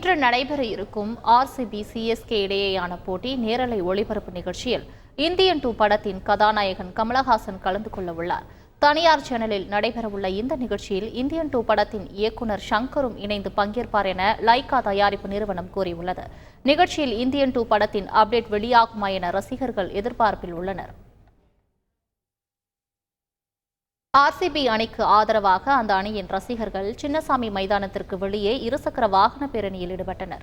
இன்று நடைபெற இருக்கும் ஆர்சிபி சிஎஸ்கே இடையேயான போட்டி நேரலை ஒளிபரப்பு நிகழ்ச்சியில் இந்தியன் டூ படத்தின் கதாநாயகன் கமலஹாசன் கலந்து கொள்ள உள்ளார். தனியார் சேனலில் நடைபெறவுள்ள இந்த நிகழ்ச்சியில் இந்தியன் டூ படத்தின் இயக்குனர் ஷங்கரும் இணைந்து பங்கேற்பார் என லைகா தயாரிப்பு நிறுவனம் கூறியுள்ளது. நிகழ்ச்சியில் இந்தியன் டூ படத்தின் அப்டேட் வெளியாகுமா என ரசிகர்கள் எதிர்பார்ப்பில் உள்ளனர். ஆர்சிபி அணிக்கு ஆதரவாக அந்த அணியின் ரசிகர்கள் சின்னசாமி மைதானத்திற்கு வெளியே இருசக்கர வாகன பேரணியில் ஈடுபட்டனர்.